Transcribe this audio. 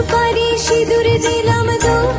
সুপারি সিঁদুর দিলাম দোল